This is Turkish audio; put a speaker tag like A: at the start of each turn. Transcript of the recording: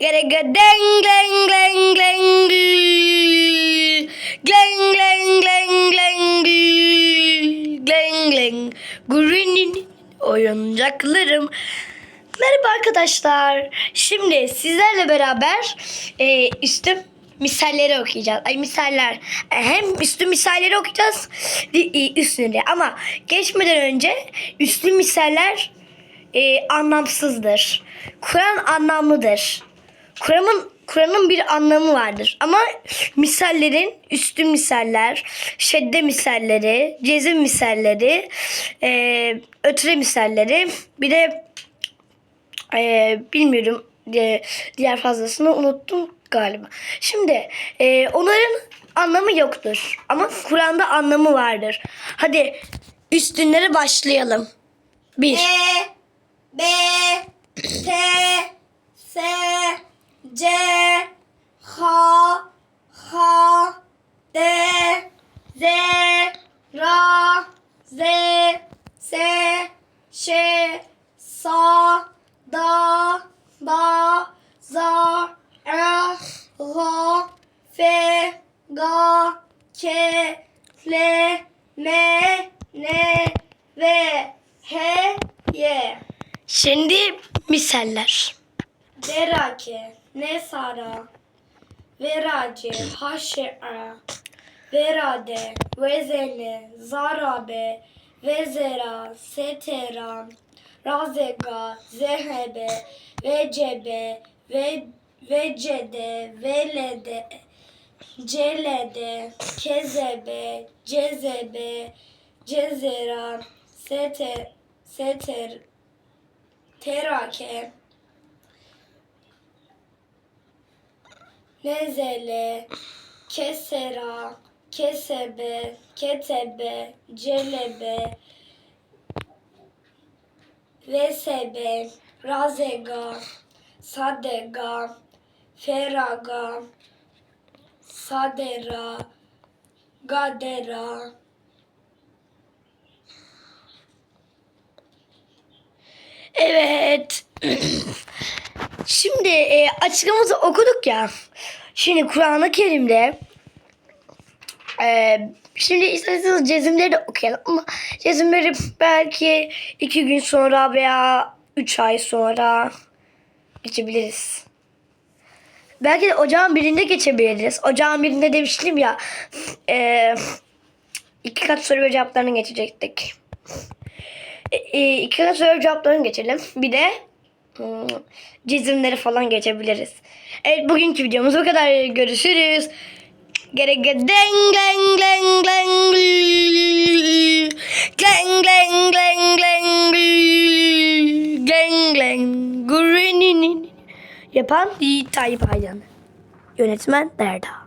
A: Gerek deng gleng gleng gleng gleng gleng gleng gleng gleng gleng Green'in oyuncaklarım. Merhaba arkadaşlar. Şimdi sizlerle beraber e, üstüm misalleri okuyacağız. Ay misaller. E, Hem üstü misalleri okuyacağız e, üstünde. Ama geçmeden önce üstü misaller e, anlamsızdır. Kur'an anlamlıdır. Kur'an'ın Kur'an'ın bir anlamı vardır. Ama misallerin üstü misaller, şedde misalleri, cezim misalleri, e, ötre misalleri, bir de e, bilmiyorum e, diğer fazlasını unuttum galiba. Şimdi e, onların anlamı yoktur. Ama Kur'an'da anlamı vardır. Hadi üstünlere başlayalım. Bir.
B: E, B, T, S, C H H D Z R Z S Ş S D D Z E H F G K L M N V H Y
A: Şimdi misaller.
B: Derake. Nesara, Verace, Haşe'a, Verade, Vezene, Zarabe, Vezera, Setera, Razega, Zehebe, Vecebe, Ve, Vecede, Velede, Celede, Kezebe, Cezebe, Cezera, Seter, Seter, Terake, Nezele, Kesera, Kesebe, Ketebe, Celebe, Vesebe, Razega, Sadega, Feraga, Sadera, Gadera,
A: Evet. Şimdi e, açıklaması okuduk ya. Şimdi Kur'an-ı Kerim'de e, şimdi isterseniz cezimleri de okuyalım ama cezimleri belki iki gün sonra veya üç ay sonra geçebiliriz. Belki de ocağın birinde geçebiliriz. Ocağın birinde demiştim ya e, iki kat soru ve cevaplarını geçecektik. E, e, iki kat soru ve cevaplarını geçelim. Bir de çizimleri falan geçebiliriz. Evet bugünkü videomuz bu kadar. Görüşürüz. Gerek deng gleng gleng gleng gleng gleng gleng gleng gleng gleng Green'in yapan Tayyip Aydan. Yönetmen Derda.